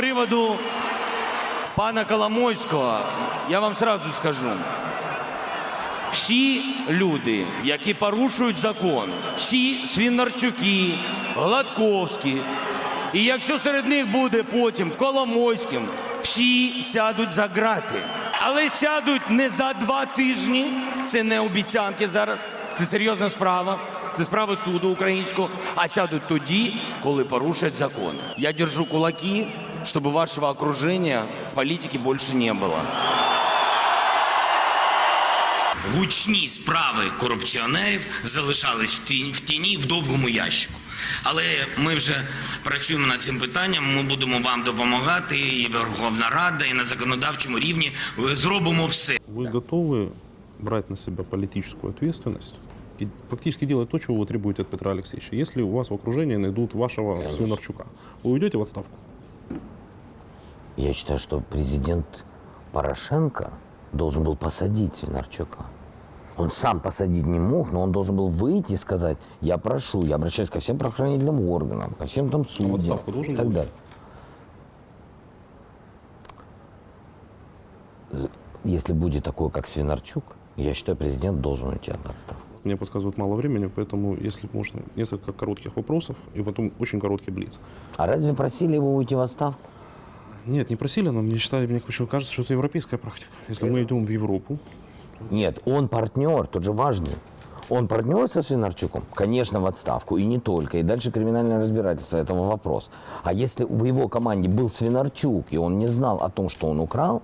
приводу пана Коломойського, я вам сразу скажу. Всі люди, які порушують закон, всі Свінарчуки, Гладковські, і якщо серед них буде потім Коломойським, всі сядуть за грати. Але сядуть не за два тижні. Це не обіцянки зараз. Це серйозна справа. Це справа суду українського. А сядуть тоді, коли порушать закон. Я держу кулаки, щоб вашого окруження в політиці більше не було. Гучні справи корупціонерів залишались в тіні, в тіні в довгому ящику. Але ми вже працюємо над цим питанням. Ми будемо вам допомагати, і Верховна Рада, і на законодавчому рівні Е, зробимо все. Вы готовы брать на себя политическую ответственность и фактически делать то, чего вы требуете от Петра Алексеевича? Если у вас в окружении найдут вашего Свинарчука, вы уйдете в отставку? Я считаю, что президент Порошенко должен был посадить Свинарчука. Он сам посадить не мог, но он должен был выйти и сказать, я прошу, я обращаюсь ко всем правоохранительным органам, ко всем там судьям отставку должен и так далее. Если будет такой, как Свинарчук, я считаю, президент должен уйти в отставку. Мне подсказывают мало времени, поэтому, если можно, несколько коротких вопросов и потом очень короткий блиц. А разве просили его уйти в отставку? Нет, не просили, но мне считаю, мне почему кажется, что это европейская практика. Если мы идем в Европу, Нет, он партнер, тот же важный. Он партнер со Свинарчуком? Конечно, в отставку. И не только. И дальше криминальное разбирательство. Это вопрос. А если в его команде был Свинарчук, и он не знал о том, что он украл,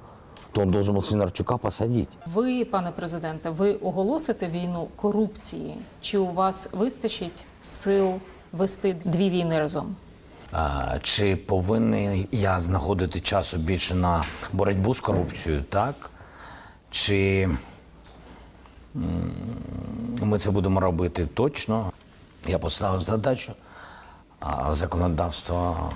то он должен был Свинарчука посадить. Ви, пане президенте, ви оголосите війну корупції? Чи у вас вистачить сил вести дві війни разом? Чи повинен я знаходити часу більше на боротьбу з корупцією? Так. Чи ми це будемо робити точно? Я поставив задачу а, законодавства,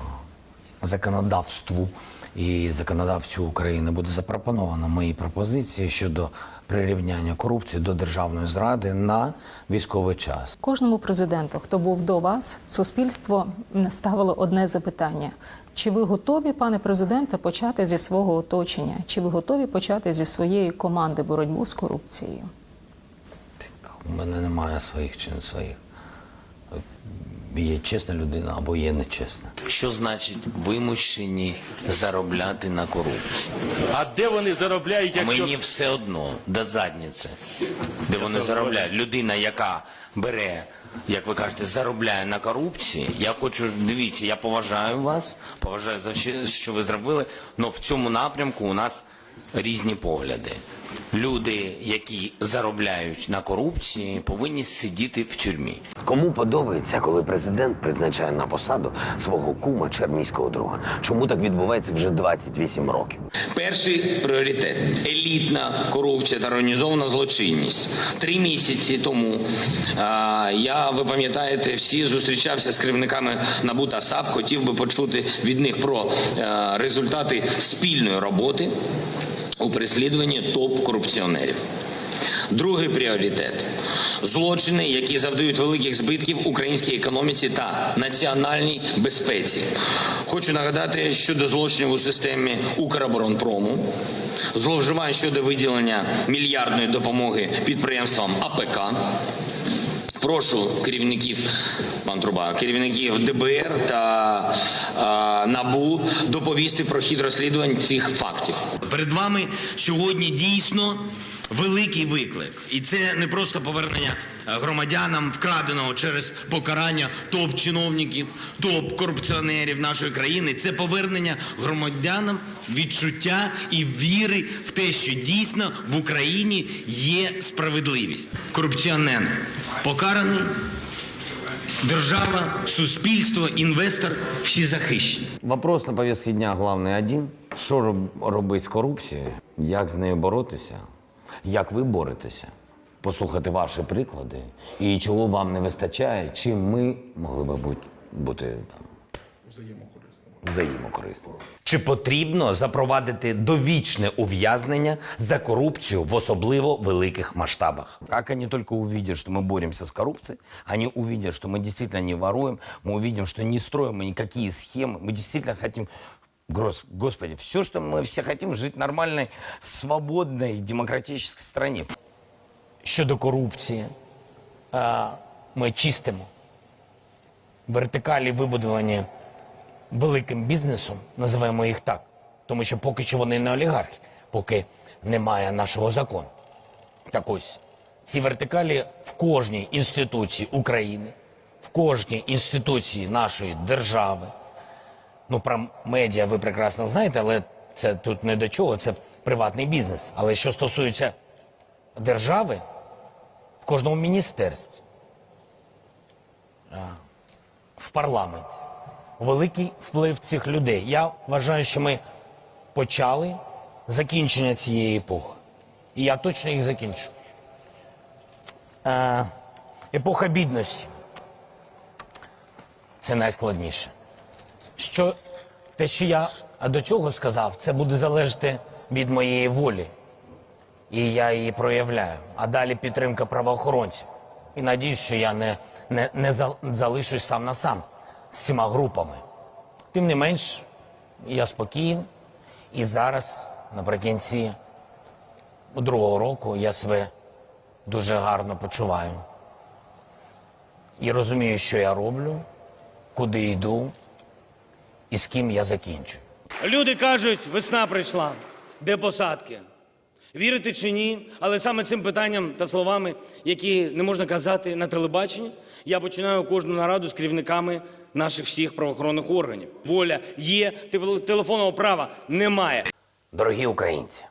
законодавству і законодавцю України буде запропоновано мої пропозиції щодо прирівняння корупції до державної зради на військовий час. Кожному президенту, хто був до вас, суспільство ставило одне запитання: чи ви готові, пане президенте, почати зі свого оточення? Чи ви готові почати зі своєї команди боротьбу з корупцією? У мене немає своїх чи не своїх. Є чесна людина або є нечесна. Що значить вимушені заробляти на корупції? А де вони заробляють, якщо Мені все одно до задниці, де вони заробляють. Людина, яка бере, як ви кажете, заробляє на корупції. Я хочу, дивіться, я поважаю вас, поважаю за все, що ви зробили. але в цьому напрямку у нас різні погляди. Люди, які заробляють на корупції, повинні сидіти в тюрмі. Кому подобається, коли президент призначає на посаду свого кума чи армійського друга? Чому так відбувається вже 28 років? Перший пріоритет елітна корупція та організована злочинність. Три місяці тому а, я, ви пам'ятаєте, всі зустрічався з керівниками НАБУ та САП. Хотів би почути від них про а, результати спільної роботи у переслідуванні топ-корупціонерів. Другий пріоритет злочини, які завдають великих збитків українській економіці та національній безпеці. Хочу нагадати щодо злочинів у системі Укроборонпрому, зловживань щодо виділення мільярдної допомоги підприємствам АПК. Прошу керівників пан Труба, керівників ДБР та а, НАБУ доповісти про хід розслідувань цих фактів. Перед вами сьогодні дійсно великий виклик. І це не просто повернення е, громадянам вкраденого через покарання топ-чиновників, топ-корупціонерів нашої країни. Це повернення громадянам відчуття і віри в те, що дійсно в Україні є справедливість. Корупціонер покараний. Держава, суспільство, інвестор всі захищені. Вопрос на повістці дня головний один. Що роб- робити з корупцією? Як з нею боротися? Як ви боретеся? Послухати ваші приклади і чого вам не вистачає, чим ми могли би бути там взаємокорисними. Чи потрібно запровадити довічне ув'язнення за корупцію в особливо великих масштабах? Как они только увидят, что мы боремся с коррупцией, они увидят, что мы действительно не воруем, мы увидим, что не строим мы никакие схемы, мы действительно хотим Гос- Господи, все, что мы все хотим, жить в нормальной, свободной, демократической стране. Щодо корупції, е, ми чистимо. Вертикалі вибудовані великим бізнесом, називаємо їх так, тому що поки що вони не олігархи, поки немає нашого закону. Так ось, ці вертикалі в кожній інституції України, в кожній інституції нашої держави. Ну, про медіа ви прекрасно знаєте, але це тут не до чого, це приватний бізнес. Але що стосується держави, в кожному міністерстві, в парламенті. Великий вплив цих людей. Я вважаю, що ми почали закінчення цієї епохи. І я точно їх закінчу. Е, епоха бідності. Це найскладніше. Що те, що я до цього сказав, це буде залежати від моєї волі і я її проявляю. А далі підтримка правоохоронців. І надіюсь, що я не, не, не залишусь сам на сам цими групами. Тим не менш, я спокійний. І зараз, наприкінці другого року, я себе дуже гарно почуваю. І розумію, що я роблю, куди йду і з ким я закінчу. Люди кажуть, весна прийшла. Де посадки? Вірите чи ні? Але саме цим питанням та словами, які не можна казати на телебаченні, я починаю кожну нараду з керівниками наших всіх правоохоронних органів. Воля є, телефонного права немає. Дорогі українці,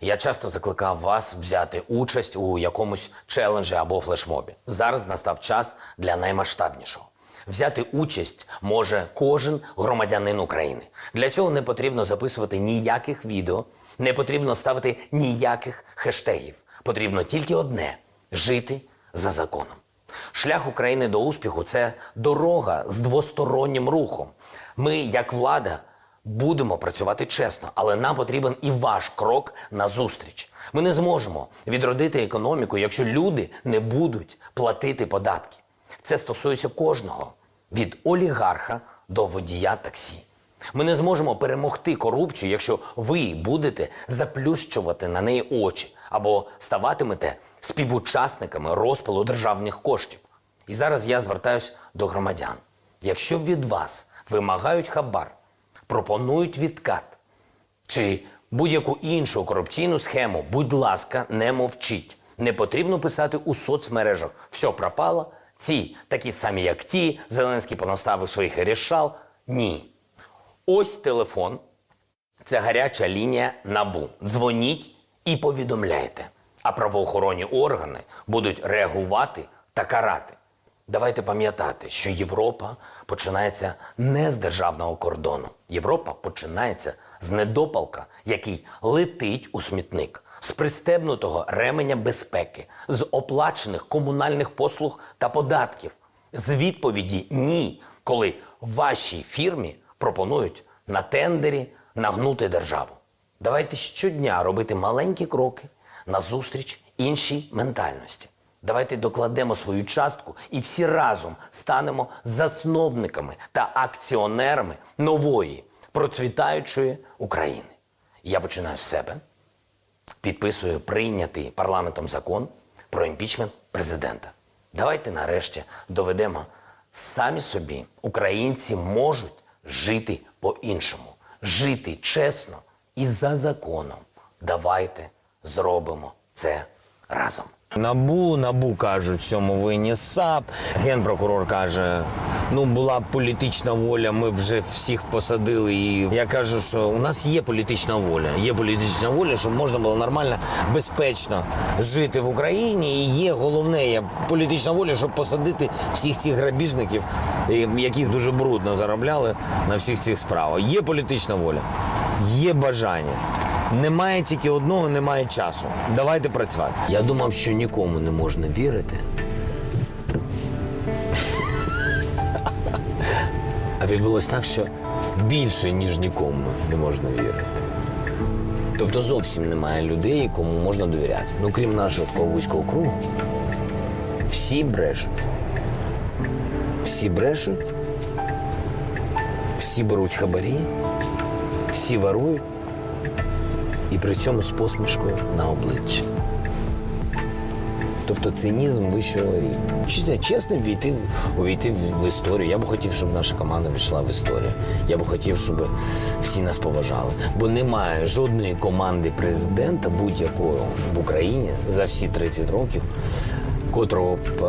я часто закликав вас взяти участь у якомусь челенджі або флешмобі. Зараз настав час для наймасштабнішого. Взяти участь може кожен громадянин України. Для цього не потрібно записувати ніяких відео, не потрібно ставити ніяких хештегів. Потрібно тільки одне жити за законом. Шлях України до успіху це дорога з двостороннім рухом. Ми, як влада, будемо працювати чесно, але нам потрібен і ваш крок на зустріч. Ми не зможемо відродити економіку, якщо люди не будуть платити податки. Це стосується кожного від олігарха до водія таксі. Ми не зможемо перемогти корупцію, якщо ви будете заплющувати на неї очі або ставатимете співучасниками розпилу державних коштів. І зараз я звертаюсь до громадян. Якщо від вас вимагають хабар, пропонують відкат чи будь-яку іншу корупційну схему, будь ласка, не мовчіть. Не потрібно писати у соцмережах. Все пропало. Ці такі самі, як ті, Зеленський понаставив своїх рішал. Ні. Ось телефон. Це гаряча лінія набу. Дзвоніть і повідомляйте. А правоохоронні органи будуть реагувати та карати. Давайте пам'ятати, що Європа починається не з державного кордону. Європа починається з недопалка, який летить у смітник, з пристебнутого ременя безпеки, з оплачених комунальних послуг та податків, з відповіді ні, коли вашій фірмі пропонують на тендері нагнути державу. Давайте щодня робити маленькі кроки назустріч іншій ментальності. Давайте докладемо свою частку і всі разом станемо засновниками та акціонерами нової процвітаючої України. Я починаю з себе. Підписую прийнятий парламентом закон про імпічмент президента. Давайте нарешті доведемо самі собі, українці можуть жити по-іншому, жити чесно і за законом. Давайте зробимо це разом. Набу, набу кажуть, в цьому винні САП. Генпрокурор каже: ну була політична воля, ми вже всіх посадили. І я кажу, що у нас є політична воля. Є політична воля, щоб можна було нормально, безпечно жити в Україні. І є головне є політична воля, щоб посадити всіх цих грабіжників, які дуже брудно заробляли на всіх цих справах. Є політична воля, є бажання. Немає тільки одного, немає часу. Давайте працювати. Я думав, що нікому не можна вірити. А відбулось так, що більше, ніж нікому не можна вірити. Тобто зовсім немає людей, кому можна довіряти. Ну, крім нашого такого вузького кругу, всі брешуть. Всі брешуть, всі беруть хабарі, всі варують і при цьому з посмішкою на обличчі. Тобто цинізм вищого рівня. Чи це чесно війти, увійти в історію. Я би хотів, щоб наша команда війшла в історію. Я би хотів, щоб всі нас поважали. Бо немає жодної команди президента будь-якого в Україні за всі 30 років, котрого б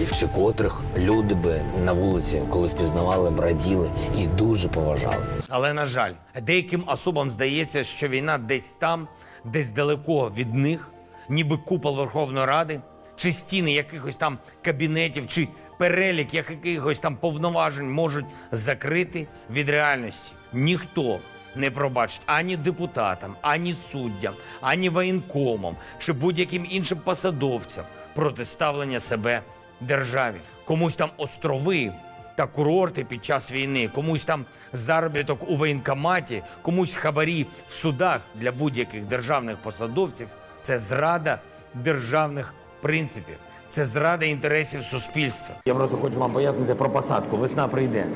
е, чи котрих люди би на вулиці, коли впізнавали, б раділи і дуже поважали. Але на жаль, деяким особам здається, що війна десь там, десь далеко від них, ніби купол Верховної Ради, чи стіни якихось там кабінетів, чи перелік якихось там повноважень можуть закрити від реальності. Ніхто не пробачить ані депутатам, ані суддям, ані воєнкомам чи будь-яким іншим посадовцям протиставлення себе державі. Комусь там острови та курорти під час війни, комусь там заробіток у воєнкоматі, комусь хабарі в судах для будь-яких державних посадовців це зрада державних принципів, це зрада інтересів суспільства. Я просто хочу вам пояснити про посадку. Весна прийде.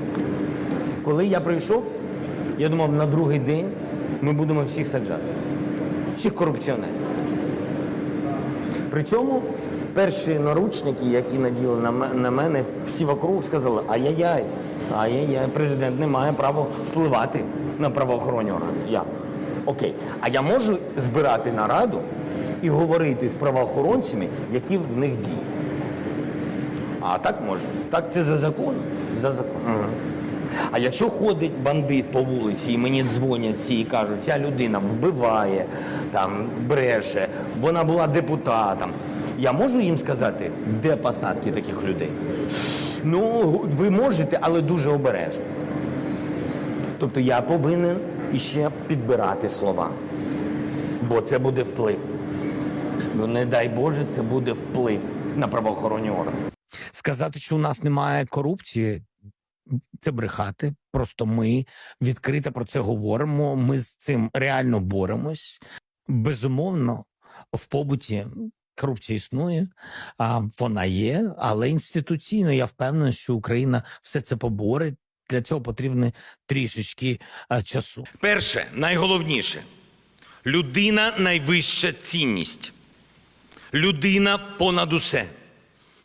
Коли я прийшов, я думав, на другий день ми будемо всіх саджати. Всіх корупціонерів. Причому перші наручники, які наділи на ме- на мене, всі вокруг сказали: ай-яй-яй, ай-яй-яй, президент не має права впливати на правоохоронні органи. Я. Окей. А я можу збирати нараду і говорити з правоохоронцями, які в них дії. А так можна. Так це за законом. За законом. А якщо ходить бандит по вулиці і мені дзвонять всі і кажуть, ця людина вбиває, там, бреше, вона була депутатом. Я можу їм сказати, де посадки таких людей? Ну, ви можете, але дуже обережно. Тобто я повинен іще підбирати слова, бо це буде вплив. Ну, не дай Боже, це буде вплив на правоохоронні органи. Сказати, що у нас немає корупції, це брехати. Просто ми відкрито про це говоримо. Ми з цим реально боремось. Безумовно, в побуті корупція існує, а вона є, але інституційно я впевнений, що Україна все це поборить. Для цього потрібно трішечки часу. Перше, найголовніше людина найвища цінність. Людина понад усе.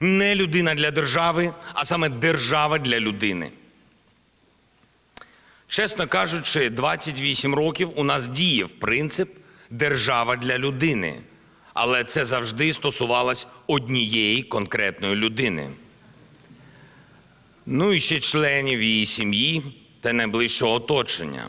Не людина для держави, а саме держава для людини. Чесно кажучи, 28 років у нас діяв принцип держава для людини. Але це завжди стосувалось однієї конкретної людини. Ну і ще членів її сім'ї та найближчого оточення.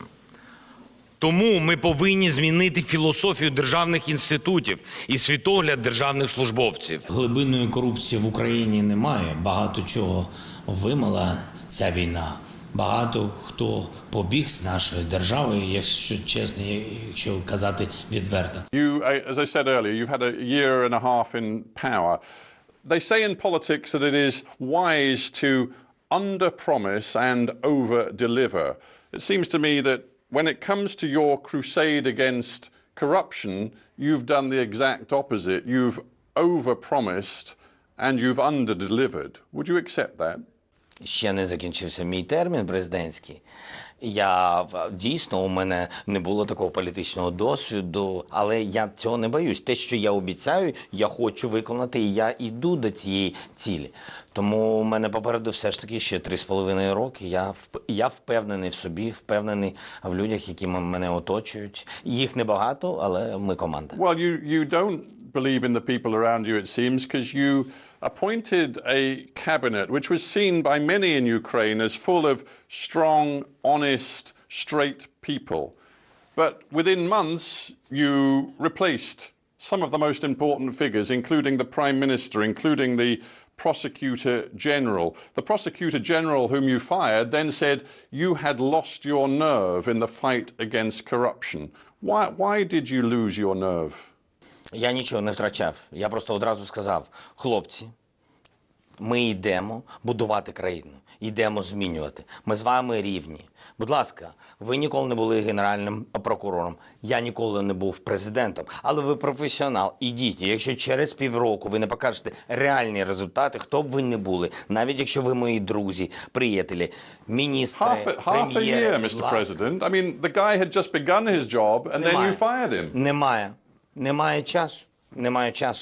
Тому ми повинні змінити філософію державних інститутів і світогляд державних службовців. Глибинної корупції в Україні немає. Багато чого вимила ця війна. Багато хто побіг з нашої держави, якщо чесно, якщо казати відверто. You, as I said earlier, you've had a year and a half in power. They say in politics that it is wise to under-promise and over-deliver. It seems to me that when it comes to your crusade against corruption, you've done the exact opposite. You've over-promised and you've under-delivered. Would you accept that? Ще не закінчився мій термін президентський. Я дійсно у мене не було такого політичного досвіду, але я цього не боюсь. Те, що я обіцяю, я хочу виконати, і я йду до цієї цілі. Тому у мене попереду все ж таки ще три з половиною роки. Я вп- я впевнений в собі, впевнений в людях, які мене оточують. Їх небагато, але ми команда. Well, you, you don't believe in the people around you, it seems, because you appointed a cabinet which was seen by many in Ukraine as full of strong, honest, straight people. But within months, you replaced some of the most important figures, including the Prime Minister, including the Prosecutor General. The Prosecutor General, whom you fired, then said you had lost your nerve in the fight against corruption. Why, why did you lose your nerve? Я нічого не втрачав. Я просто одразу сказав: хлопці, ми йдемо будувати країну. йдемо змінювати. Ми з вами рівні. Будь ласка, ви ніколи не були генеральним прокурором. Я ніколи не був президентом. Але ви професіонал. Ідіть. Якщо через півроку ви не покажете реальні результати, хто б ви не були, навіть якщо ви мої друзі, приятелі, міністри, Half a, half a прем'єри, year, Mr. President. I mean, the guy had just begun his job and then you fired him. Немає. Немає часу. Немає часу.